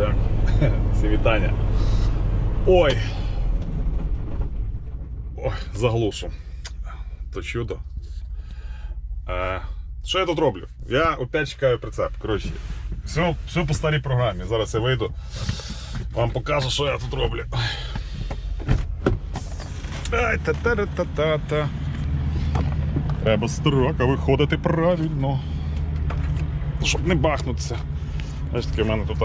Так, всі вітання. Ой. Ой, заглушу. То чудо. Е, що я тут роблю? Я опять чекаю прицеп. Коротше, все, все по старій програмі. Зараз я вийду. Вам покажу, що я тут роблю. Ай, та-та-та-та-та. Треба з трака виходити правильно. Щоб не бахнутися. Знаєш, таке в мене тут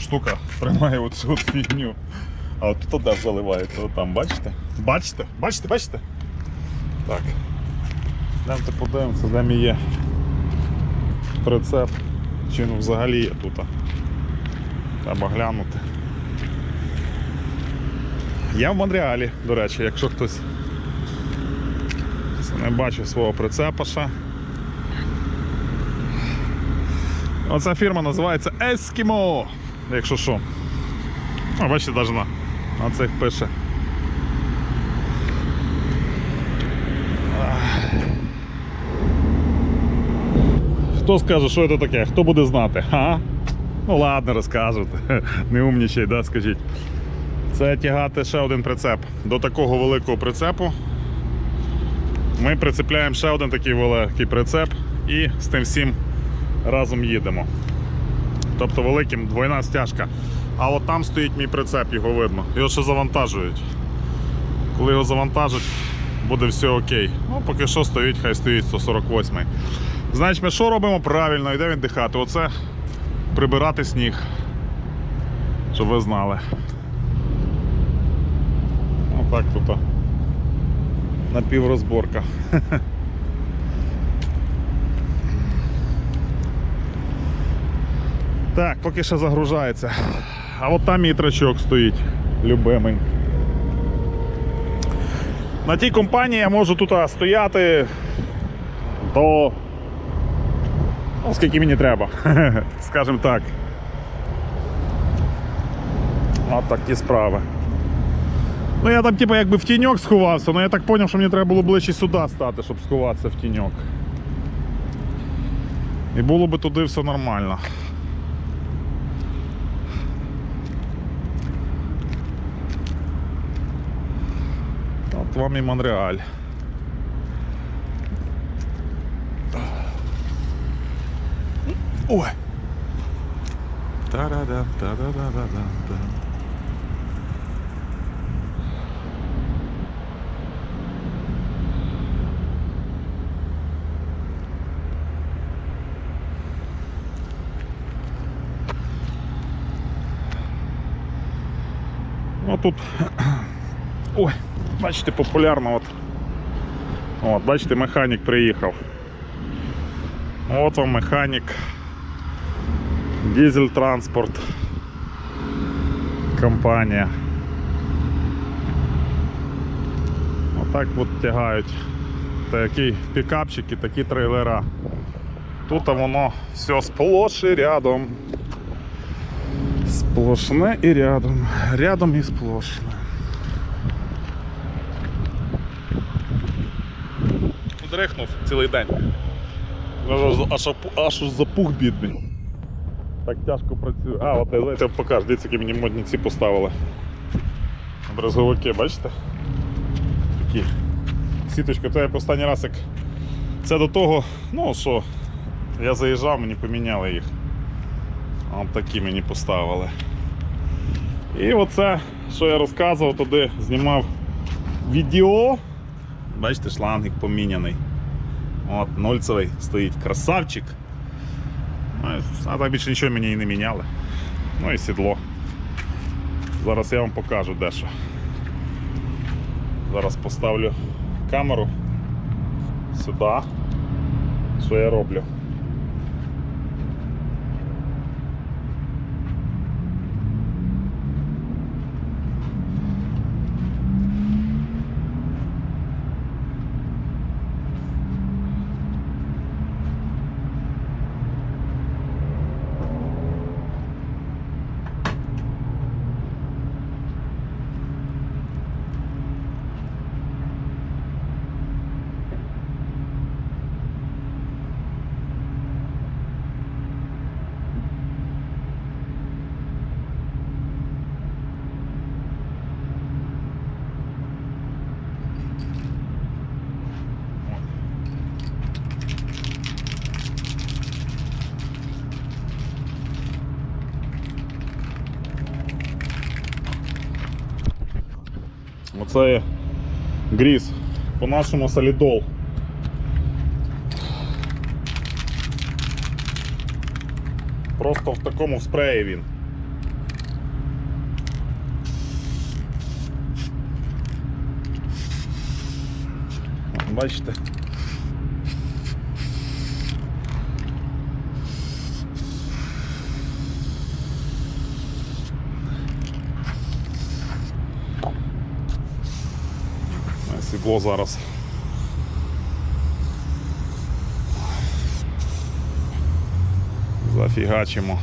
штука тримає оцю от фігню. А от тут де заливається, от там, бачите? Бачите? Бачите, бачите? Так. Йдемте подивимося, де мій є прицеп. Чи він взагалі є тут. Треба глянути. Я в Монреалі, до речі, якщо хтось не бачив свого прицепа ще. Оця фірма називається Eskimo, якщо що. А бачите, навіть на, на цих пише. Хто скаже, що це таке? Хто буде знати? А? Ну ладно, розкажуть. Не умнічай, да, скажіть. Це тягати ще один прицеп. До такого великого прицепу ми прицепляємо ще один такий великий прицеп і з тим всім разом їдемо. Тобто великим двойна стяжка. А от там стоїть мій прицеп, його видно. Його ще завантажують. Коли його завантажать, буде все окей. Ну, поки що стоїть, хай стоїть 148 Значить, ми що робимо правильно, йде він дихати. Оце прибирати сніг. Щоб ви знали. Отак тут. Напіврозборка. Так, поки що загружається. А от там мій трачок стоїть, любимий. На тій компанії я можу тут стояти до. Ну, скільки мені треба, скажімо так. От такі справи. Ну я там типу якби в тіньок сховався, але я так зрозумів, що мені треба було ближче сюди стати, щоб сховатися в тіньок. І було би туди все нормально. От вам і Монреаль. Ой! Та-да-да, та-да-да-да-да. Ну тут, ой, бачите, популярно от. От, бачите, механік приїхав. От вам механік. Дізель транспорт. Компанія. Отак от тягають такі пікапчики, такі трейлера. Тут воно все сплош і рядом. Сплошне і рядом. Рядом і сплошне. Дрихнув цілий день. Аж, аж, аж запух бідний. Так тяжко працює. А, от я знаєте, покажу, дивіться, які мені модні ці поставили. Брезговики, бачите? Такі. Сіточка, то я останній раз як. Це до того, ну що, я заїжджав, мені поміняли їх. От такі мені поставили. І оце, що я розказував, туди знімав відео. Бачите, шлангик поміняний. От, нольцевий стоїть красавчик. Ну, А так більше нічого мені і не міняли. Ну і сідло. Зараз я вам покажу дещо. Зараз поставлю камеру сюди. Що я роблю? Оце є гріз. По-нашому солідол. Просто в такому спреї він. Бачите? Світло зараз. Зафігачимо.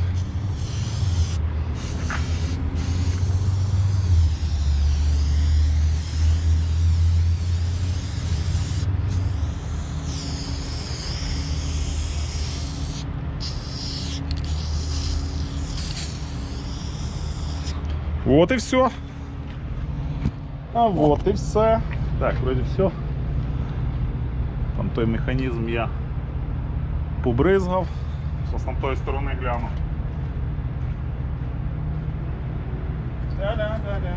Вот і все. А вот і все. Так, вроде все. Там той механізм я побризгав. Зараз там тої сторони гляну. Да-да-да-да.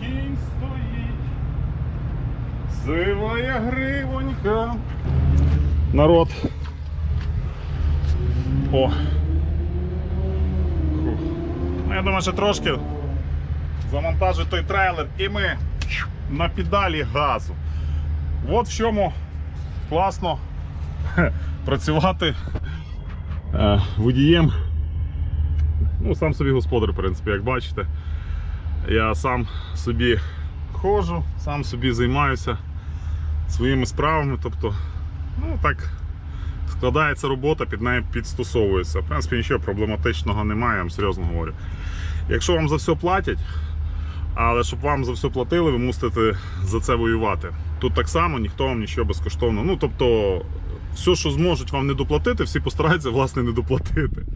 Кінь стоїть, сивая гривонька. Народ. О. Ну, я думаю, що трошки завантажу той трейлер і ми на педалі газу. От в чому класно працювати е, водієм. Ну, сам собі господар, в принципі, як бачите. Я сам собі ходжу, сам собі займаюся своїми справами. Тобто, ну так складається робота, під нею підстосовується. В принципі, нічого проблематичного немає, я вам серйозно говорю. Якщо вам за все платять, але щоб вам за все платили, ви мусите за це воювати. Тут так само ніхто вам нічого безкоштовно. Ну тобто, все, що зможуть вам не доплатити, всі постараються власне не доплатити.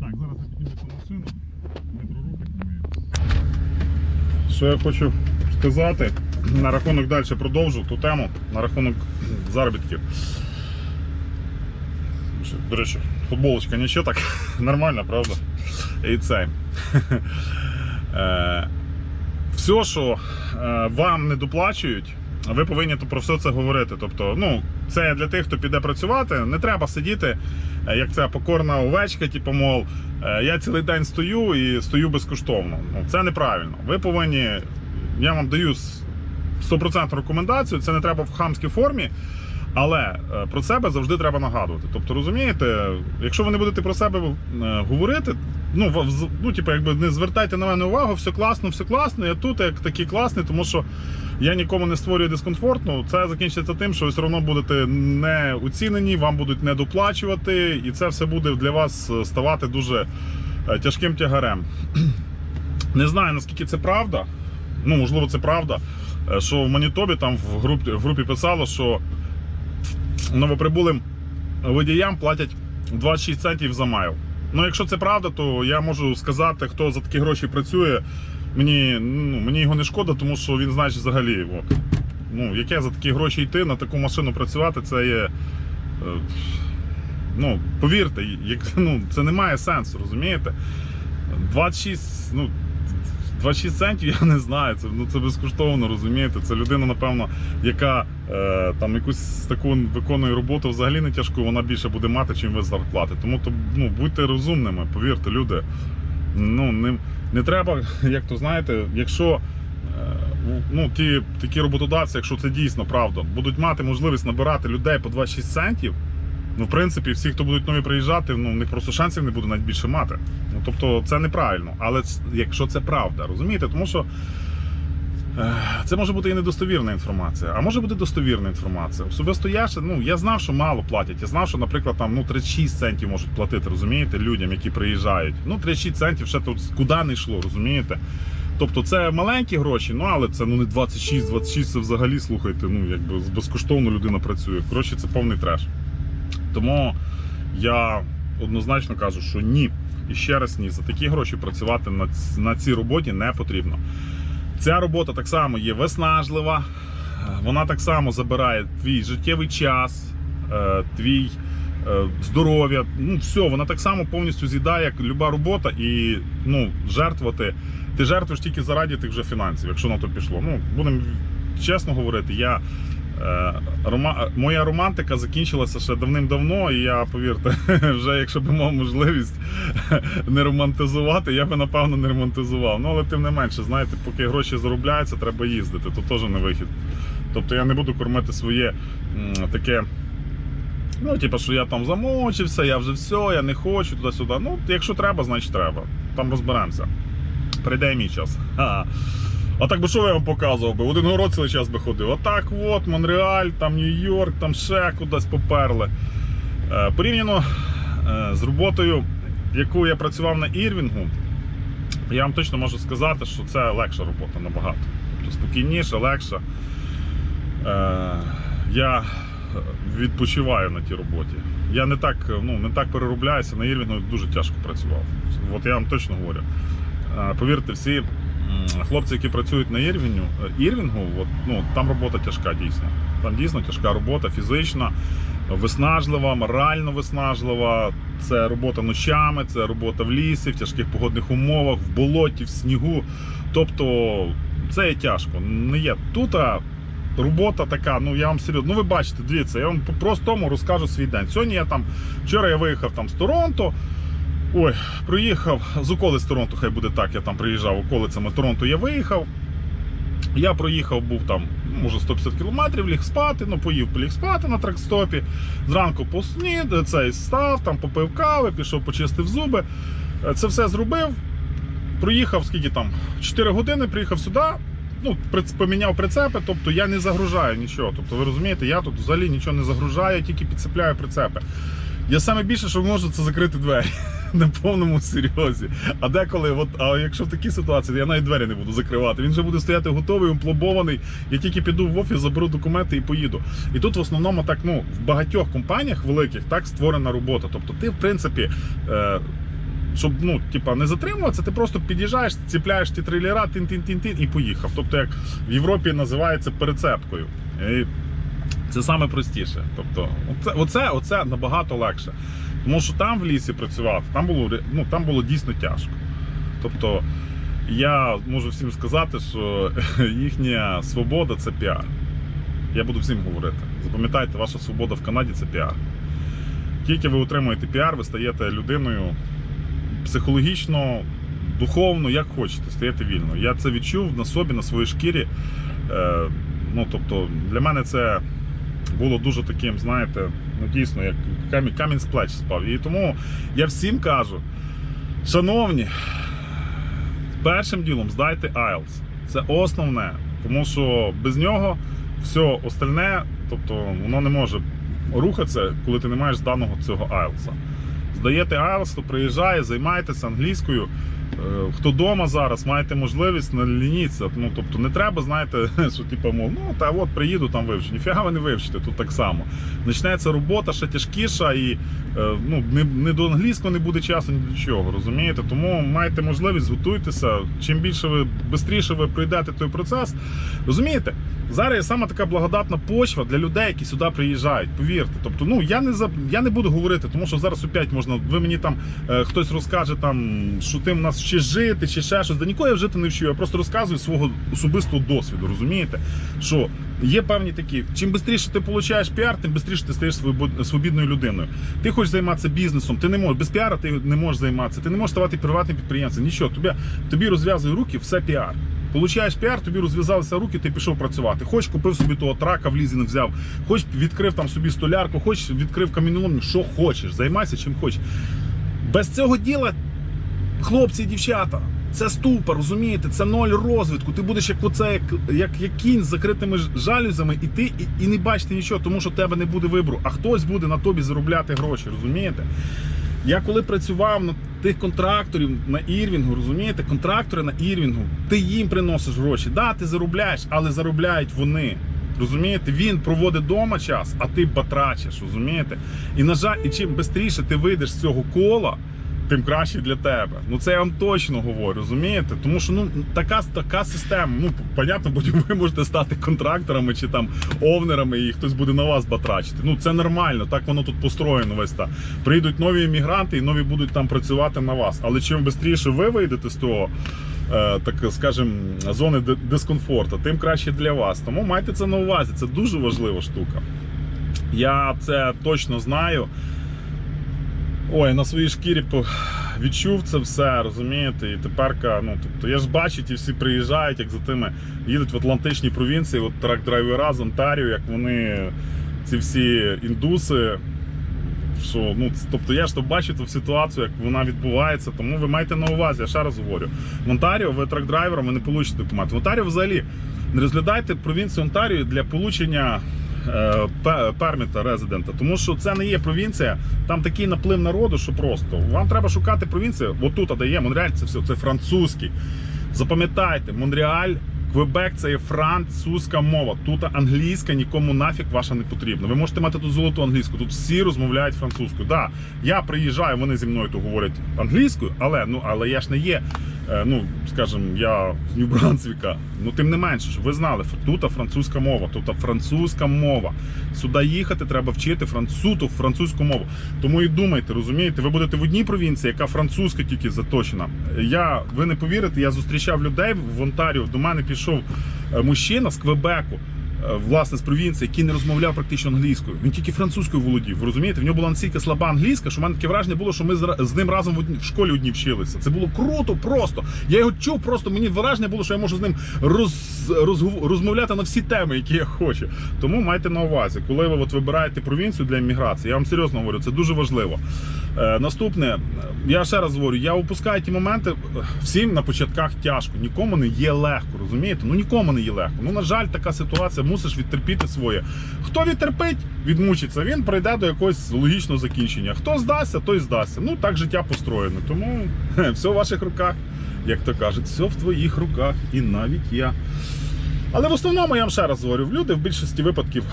Так, зараз я підніму машину, Що я хочу сказати, на рахунок далі продовжу ту тему, на рахунок заробітків. До речі, футболочка нічого так нормально, правда? І це. Е, Все, що е, вам не доплачують, ви повинні про все це говорити. Тобто, ну, це для тих, хто піде працювати. Не треба сидіти, е, як ця покорна овечка, типу, мов, е, я цілий день стою і стою безкоштовно. Ну, це неправильно. Ви повинні, я вам даю с- 100% рекомендацію, це не треба в хамській формі. Але е, про себе завжди треба нагадувати. Тобто, розумієте, якщо ви не будете про себе е, говорити, ну, ну типу, якби не звертайте на мене увагу, все класно, все класно. Я тут як такий класний, тому що я нікому не створюю дискомфортну. Це закінчиться тим, що ви все одно будете не оцінені, вам будуть не доплачувати, і це все буде для вас е, ставати дуже тяжким тягарем. Не знаю наскільки це правда. Ну, можливо, це правда. Що в Манітобі там в групі, в групі писало, що новоприбулим водіям платять 26 центів за майл. Ну, якщо це правда, то я можу сказати, хто за такі гроші працює. Мені, ну, мені його не шкода, тому що він значить взагалі. От, ну, яке за такі гроші йти на таку машину працювати, це є. е, Ну, повірте, як, ну, це не має сенсу, розумієте? 26, ну, 26 центів, я не знаю. Це, ну, це безкоштовно, розумієте? Це людина, напевно, яка е, там якусь таку виконує роботу взагалі не тяжку, вона більше буде мати, чим ви зарплати. Тому то, ну, будьте розумними, повірте, люди. Ну, не, не треба, як то знаєте, якщо. е, Ну, ті такі роботодавці, якщо це дійсно правда, будуть мати можливість набирати людей по 26 центів. Ну, в принципі, всі, хто будуть нові приїжджати, ну, у них просто шансів не буде навіть більше мати. Ну, тобто, це неправильно. Але якщо це правда, розумієте? Тому що Е, Це може бути і недостовірна інформація, а може бути достовірна інформація. Особисто я ще, ну я знав, що мало платять. Я знав, що, наприклад, там ну 36 центів можуть платити, розумієте, людям, які приїжджають. Ну, 36 центів ще тут куди не йшло, розумієте? Тобто це маленькі гроші, ну але це ну не 26, 26 це взагалі слухайте. Ну якби безкоштовно людина працює. Коротше, це повний треш. Тому я однозначно кажу, що ні. І ще раз ні, за такі гроші працювати на, на цій роботі не потрібно. Ця робота так само є виснажлива, вона так само забирає твій життєвий час, е, твій е, здоров'я. Ну, все, вона так само повністю з'їдає, як люба робота, і ну, жертвувати. Ти жертвуєш тільки заради тих вже фінансів, якщо на то пішло. Ну, будемо чесно говорити, я. Е, Рома... Моя романтика закінчилася ще давним-давно, і я, повірте, вже якщо б мав можливість не романтизувати, я би напевно не романтизував. Ну але тим не менше, знаєте, поки гроші заробляються, треба їздити, то теж не вихід. Тобто я не буду кормити своє таке. Ну, типу, що я там замочився, я вже все, я не хочу туди-сюди. Ну, якщо треба, значить треба. Там розберемося. Прийде мій час. Ха. А так би що я вам показував би? В один город цілий час би ходив. Отак от, Монреаль, там Нью-Йорк, там ще кудись поперли. Е, порівняно е, з роботою, яку я працював на Ірвінгу, я вам точно можу сказати, що це легша робота набагато. Тобто спокійніше, легша. Е, я відпочиваю на тій роботі. Я не так, ну, не так переробляюся, на Ірвінгу дуже тяжко працював. От я вам точно говорю. Повірте, всі хлопці, які працюють на Ірвінгу, Ірвінгу, от, ну, там робота тяжка дійсно. Там дійсно тяжка робота, фізична, виснажлива, морально виснажлива. Це робота ночами, це робота в лісі, в тяжких погодних умовах, в болоті, в снігу. Тобто це є тяжко. Не є тут. Робота така, ну я вам серйозно. Ну ви бачите, дивіться, я вам по-простому розкажу свій день. Сьогодні я там, вчора я виїхав там з Торонто. Ой, приїхав з околиць Торонто, хай буде так, я там приїжджав околицями Торонто, я виїхав. Я проїхав, був там, може, 150 кілометрів, ліг спати, ну поїв, поліг спати на тракстопі. Зранку поснід, цей став, там попив кави, пішов, почистив зуби. Е, Це все зробив. Проїхав скільки там? 4 години, приїхав сюди. Ну, поміняв прицепи, тобто я не загружаю нічого. Тобто, ви розумієте, я тут взагалі нічого не загружаю, я тільки підцепляю прицепи. Я саме більше, що можу, це закрити двері на повному серйозі. А деколи, от, а якщо в такій ситуації, я навіть двері не буду закривати. Він вже буде стояти готовий, умплобований. Я тільки піду в офіс, заберу документи і поїду. І тут в основному так, ну, в багатьох компаніях великих так створена робота. Тобто, ти, в принципі. Е, щоб ну, типа, не затримуватися, ти просто під'їжджаєш, ціпляєш ті трейлера, тин-тин-тин-тин і поїхав. Тобто, як в Європі називається перецепткою. І це саме простіше. Тобто, оце, оце, оце набагато легше. Тому що там в лісі працювати, там було, ну, там було дійсно тяжко. Тобто, я можу всім сказати, що їхня свобода це піар. Я буду всім говорити. Запам'ятайте, ваша свобода в Канаді це піар. Тільки ви отримуєте піар, ви стаєте людиною психологічно, духовно, як хочете, стаєте вільно. Я це відчув на собі, на своїй шкірі. Е, ну, тобто, для мене це було дуже таким, знаєте, ну дійсно, як камінь, камінь з плеч спав. І тому я всім кажу, шановні, першим ділом здайте IELTS. Це основне, тому що без нього все остальне, тобто воно не може рухатися, коли ти не маєш даного цього IELTS. Здаєте IELTS, то приїжджає, займайтеся англійською. Е, Хто вдома зараз, маєте можливість, не лініться. Ну, тобто не треба, знаєте, що типу, мов, ну та от приїду там вивчу. Ніфіга ви не вивчите, тут так само. Почнеться робота ще тяжкіша і е, ну, не, не до англійського не буде часу ні до чого, розумієте? Тому маєте можливість, готуйтеся. Чим більше ви швидше ви пройдете той процес, розумієте? Зараз є саме така благодатна почва для людей, які сюди приїжджають. Повірте. Тобто, ну я не за я не буду говорити, тому що зараз опять можна. Ви мені там е, хтось розкаже там, що в ще жити, чи ще щось. Да нікого я жити не вчу. Я просто розказую свого особистого досвіду. Розумієте? Що є певні такі. Чим швидше ти получаєш піар, тим швидше ти стаєш свобідною людиною. Ти хочеш займатися бізнесом, ти не можеш без піара, ти не можеш займатися. Ти не можеш ставати приватним підприємцем. Нічого, тобі, тобі розв'язує руки, все піар. Получаєш піар, тобі розв'язалися руки, ти пішов працювати. Хоч купив собі того трака в лізинг взяв, хоч відкрив там собі столярку, хоч відкрив каміноломню, що хочеш, займайся чим хочеш. Без цього діла, хлопці і дівчата, Це ступор, розумієте? Це ноль розвитку. Ти будеш як оце, як, як, як кінь з закритими ж- жалюзями, і і, не бачити нічого, тому що тебе не буде вибору, а хтось буде на тобі заробляти гроші, розумієте? Я коли працював на тих контракторів на Ірвінгу, розумієте, контрактори на Ірвінгу, ти їм приносиш гроші. Да, ти заробляєш, але заробляють вони. Розумієте, він проводить вдома час, а ти батрачиш, розумієте? І на жаль, і чим швидше ти вийдеш з цього кола, тим краще для тебе. Ну це я вам точно говорю, розумієте? Тому що ну така, така система. Ну, понятно, потім ви можете стати контракторами чи там овнерами, і хтось буде на вас батрачити. Ну це нормально, так воно тут построєно весь так. Прийдуть нові іммігранти і нові будуть там працювати на вас. Але чим швидше ви вийдете з того. е, Так скажем, зони дискомфорту, тим краще для вас. Тому майте це на увазі. Це дуже важлива штука. Я це точно знаю. Ой, на своїй шкірі відчув це все, розумієте? І тепер, ну, тобто, я ж бачу, ті всі приїжджають, як за тими їдуть в Атлантичні провінції, от трак-драйвера з Онтаріо, як вони, ці всі індуси. Що, ну, тобто я ж то бачу ту ситуацію, як вона відбувається, тому ви маєте на увазі, я ще раз говорю. В Онтаріо ви трак-драйвером ви не получите документи. В Онтаріо взагалі не розглядайте провінцію Онтаріо для получення перміта резидента, тому що це не є провінція, там такий наплив народу, що просто вам треба шукати провінцію. Отут де є Монреаль, це все, це французький. Запам'ятайте, Монреаль, Квебек це є французька мова. Тут англійська нікому нафіг ваша не потрібна. Ви можете мати тут золоту англійську. Тут всі розмовляють французькою. Да, я приїжджаю, вони зі мною то говорять англійською, але ну але я ж не є. е, Ну, скажімо, я з Нью-Брансвіка. Ну, тим не менше, щоб ви знали, тут французька мова, тут французька мова. Сюди їхати треба вчити французу, французьку мову. Тому і думайте, розумієте, ви будете в одній провінції, яка французька тільки заточена. Я, ви не повірите, я зустрічав людей в Онтаріо. До мене пішов е, мужчина з Квебеку. Е, Власне, з провінції, який не розмовляв практично англійською. Він тільки французькою володів. Ви розумієте? В нього була настільки слаба англійська, що в мене таке враження було, що ми з, ним разом в, школі одній вчилися. Це було круто, просто. Я його чув, просто мені враження було, що я можу з ним роз, розгов- розмовляти на всі теми, які я хочу. Тому майте на увазі, коли ви от вибираєте провінцію для імміграції, я вам серйозно говорю, це дуже важливо. Е, наступне, я ще раз говорю, я опускаю ті моменти. Всім на початках тяжко, нікому не є легко, розумієте? Ну нікому не є легко. Ну на жаль, така ситуація, мусиш відтерпіти своє. Хто відтерпить, відмучиться, він прийде до якогось логічного закінчення. Хто здасться, той здасться. Ну так життя построєно. Тому все в ваших руках, як то кажуть, все в твоїх руках, і навіть я. Але в основному я вам ще раз говорю, люди в більшості випадків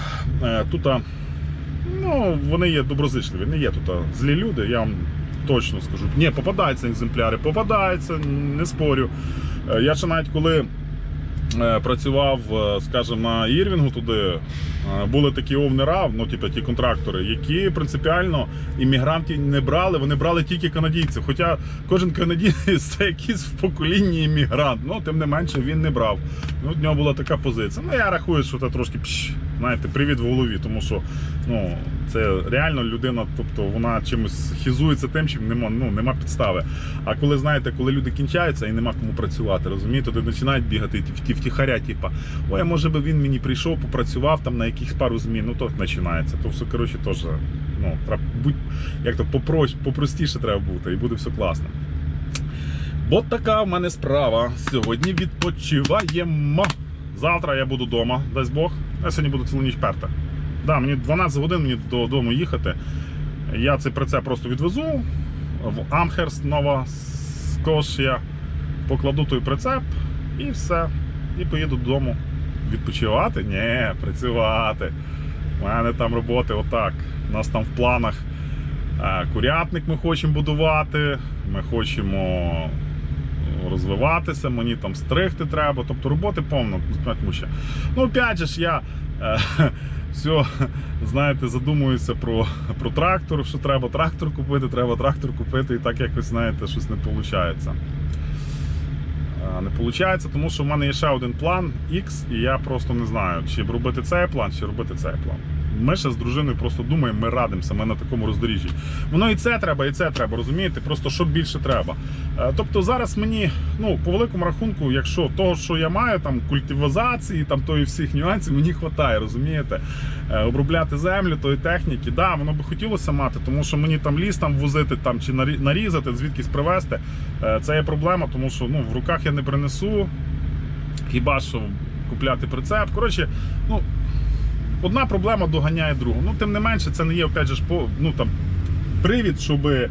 е, тут. Ну, вони є доброзичливі, не є тут злі люди, я вам точно скажу. Ні, попадаються екземпляри, попадаються, не спорю. Е, Я ще навіть коли працював, е, скажімо, на Ірвінгу туди, е, були такі овнера, ну, типу, ті контрактори, які принципіально іммігрантів не брали, вони брали тільки канадійців. Хоча кожен канадієць це якийсь в поколінні іммігрант, ну тим не менше він не брав. Ну, в нього була така позиція. Ну, я рахую, що це трошки пш, знаєте, привід в голові, тому що ну, це реально людина, тобто вона чимось хізується тим, чим нема, ну, нема підстави. А коли знаєте, коли люди кінчаються і нема кому працювати, розумієте, то починають бігати ті, ті втіхаря, типа, ой, може би він мені прийшов, попрацював там на якихось пару змін, ну то починається. То все, коротше, теж, ну, треба як то попростіше треба бути, і буде все класно. Бо така в мене справа. Сьогодні відпочиваємо. Завтра я буду вдома, дасть Бог. Я сьогодні буду цілу ніч перти. Да, мені 12 годин мені додому їхати. Я цей прицеп просто відвезу в Амхерст, Нова Скошія. Покладу той прицеп і все. І поїду додому. Відпочивати? Ні, працювати. У мене там роботи отак. У нас там в планах е, курятник ми хочемо будувати. Ми хочемо розвиватися, мені там стригти треба. Тобто роботи повно. тому що- Ну, опять же ж, я е, все, знаєте, задумуюся про, про трактор, що треба трактор купити, треба трактор купити, і так якось, знаєте, щось не виходить. Не виходить, тому що в мене є ще один план X, і я просто не знаю, чи робити цей план, чи робити цей план. Ми ще з дружиною просто думаємо, ми радимося, ми на такому роздоріжжі. Воно і це треба, і це треба, розумієте? Просто що більше треба. Е, Тобто зараз мені, ну, по великому рахунку, якщо того, що я маю, там культивізації, там тої всіх нюансів, мені вистачає, розумієте? Е, Обробляти землю, тої техніки, да, воно би хотілося мати, тому що мені там ліс там возити там, чи нарізати, звідкись привезти. Е, Це є проблема, тому що ну, в руках я не принесу. Хіба що купляти прицеп. Коротше, ну, одна проблема доганяє другу. Ну, тим не менше, це не є опять же, ну, там, привід, щоб е,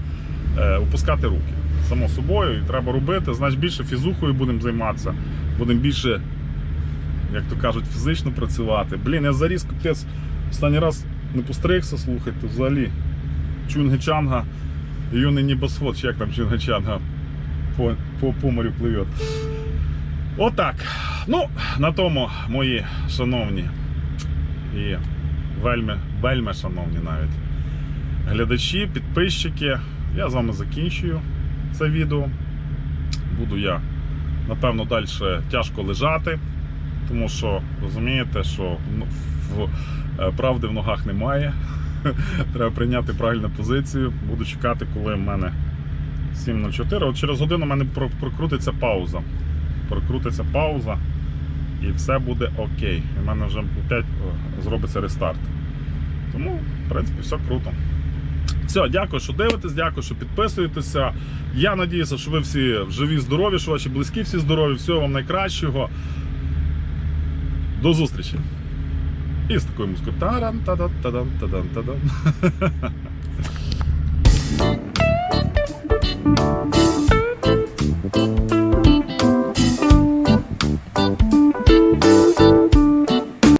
опускати руки. Само собою, і треба робити. Значить, більше фізухою будемо займатися, будемо більше, як то кажуть, фізично працювати. Блін, я заріз капець. Останній раз не постригся, слухайте, взагалі. Чунгичанга, юний небосвод, чи як там Чунгичанга по, по, по морю пливе. Отак. Ну, на тому, мої шановні і вельми, вельми шановні навіть глядачі, підписчики. Я з вами закінчую це відео. Буду я, напевно, далі тяжко лежати, тому що розумієте, що в, е, правди в ногах немає. Треба прийняти правильну позицію. Буду чекати, коли в мене 7.04. От через годину в мене прокрутиться пауза. Прокрутиться пауза і все буде окей. В мене вже опять зробиться рестарт. Тому, в принципі, все круто. Все, дякую, що дивитесь, дякую, що підписуєтеся. Я надіюся, що ви всі живі, здорові, що ваші близькі всі здорові. Всього вам найкращого. До зустрічі. І з такою музикою. Таран,